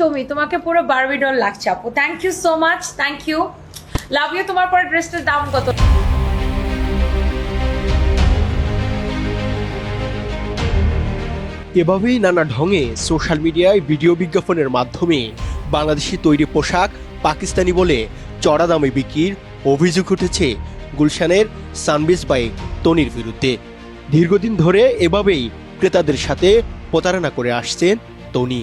টমি তোমাকে পুরো বারবিডল লাগছে, আপু। Thank you so much thank you love you তোমার পরে ড্রেসটার দাম কত? এভাবেই নানা ঢঙে সোশ্যাল মিডিয়ায় ভিডিও বিজ্ঞাপনের মাধ্যমে বাংলাদেশি তৈরি পোশাক পাকিস্তানি বলে চড়া দামে বিক্রির অভিযোগ উঠেছে গুলশানের সানবিজ বাই তনির বিরুদ্ধে। দীর্ঘদিন ধরে এভাবেই ক্রেতাদের সাথে প্রতারণা করে আসছেন তনি।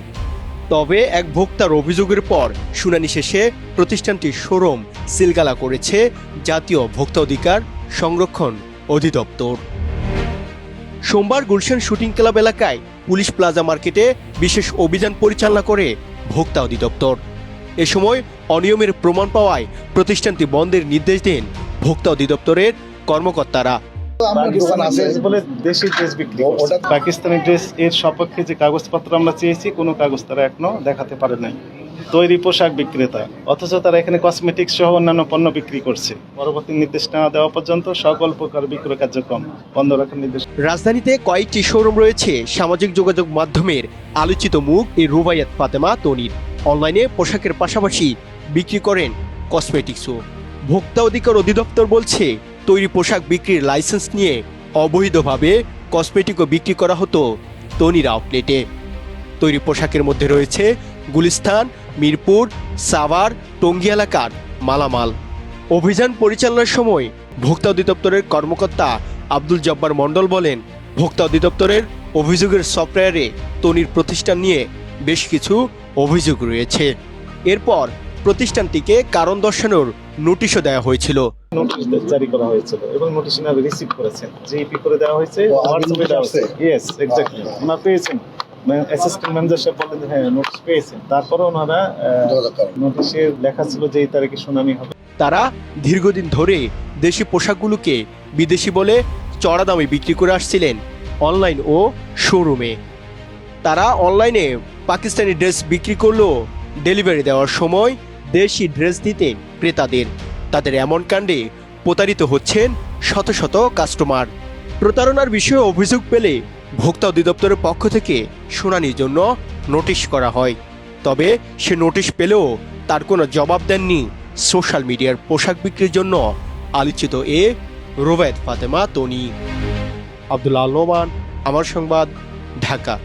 তবে এক ভোক্তার অভিযোগের পর শুনানি শেষে প্রতিষ্ঠানটির শোরুম সিলগালা করেছে জাতীয় ভোক্তা অধিকার সংরক্ষণ অধিদপ্তর। সোমবার গুলশান শুটিং ক্লাব এলাকায় পুলিশ প্লাজা মার্কেটে বিশেষ অভিযান পরিচালনা করে ভোক্তা অধিদপ্তর। এ সময় অনিয়মের প্রমাণ পাওয়ায় প্রতিষ্ঠানটি বন্ধের নির্দেশ দেন ভোক্তা অধিদপ্তরের কর্মকর্তারা। পাকিস্তানি ড্রেস এর সপক্ষে যে কাগজপত্র আমরা চেয়েছি কোনো কাগজ তারা এখনও দেখাতে পারে নাই। তৈরি পোশাক বিক্রেতা অথচ তারা এখানে কসমেটিক্স সহ অন্যান্য পণ্য বিক্রি করছে। পরবর্তী নির্দেশ না দেওয়া পর্যন্ত সকল প্রকার বিক্রয় কার্যক্রম বন্ধ রাখার নির্দেশ। রাজধানীতে কয়েকটি শোরুম রয়েছে। সামাজিক যোগাযোগ মাধ্যমের আলোচিত মুখ এই রুবাইয়াত ফাতেমা তনির। অনলাইনে পোশাকের পাশাপাশি বিক্রি করেন কসমেটিক্সও ভোক্তা অধিকার অধিদপ্তর বলছে তৈরি পোশাক বিক্রির লাইসেন্স নিয়ে অবৈধভাবে কসমেটিকও বিক্রি করা হতো তনির আউটলেটে তৈরি পোশাকের মধ্যে রয়েছে গুলিস্তান, মিরপুর, সাভার, টঙ্গী এলাকার মালামাল। অভিযান পরিচালনার সময় ভোক্তা অধিদপ্তরের কর্মকর্তা আব্দুল জব্বার মণ্ডল বলেন, ভোক্তা অধিদপ্তরের অভিযোগের সফটওয়্যারে তনির প্রতিষ্ঠান নিয়ে বেশ কিছু অভিযোগ রয়েছে। এরপর প্রতিষ্ঠানটিকে কারণ দর্শানোর নোটিশও দেওয়া হয়েছিল। নোটিশ জারি করা হয়েছিল এবং নোটিশ রিসিভ করেছেন। জিপি করে দেওয়া হয়েছে হোয়াটসঅ্যাপে দেওয়া হয়েছে। ইয়েস এক্স্যাক্টলি ওনারা পেয়েছেন। অ্যাসিস্ট্যান্ট ম্যানেজার সাহেব বলেন যে হ্যাঁ নোটিশ পেয়েছেন। তারপরে ওনারা নোটিশে লেখা ছিল যে এই তারিখে শুনানি হবে। তারা দীর্ঘদিন ধরে দেশি পোশাকগুলোকে বিদেশি বলে চড়া দামে বিক্রি করে আসছিলেন অনলাইন ও শোরুমে। তারা অনলাইনে পাকিস্তানি ড্রেস বিক্রি করলেও ডেলিভারি দেওয়ার সময় দেশি ড্রেস দিতেন ক্রেতাদের। তাদের এমন কাণ্ডে প্রতারিত হচ্ছেন শত শত কাস্টমার প্রতারণার বিষয়ে অভিযোগ পেলে ভোক্তা অধিদপ্তরের পক্ষ থেকে শুনানির জন্য নোটিশ করা হয়। তবে সে নোটিশ পেলেও তার কোনো জবাব দেননি সোশ্যাল মিডিয়ার পোশাক বিক্রির জন্য আলোচিত এ রোবায়ত ফাতেমা তনি। আব্দুল্লাহ নোমান, আমার সংবাদ, ঢাকা।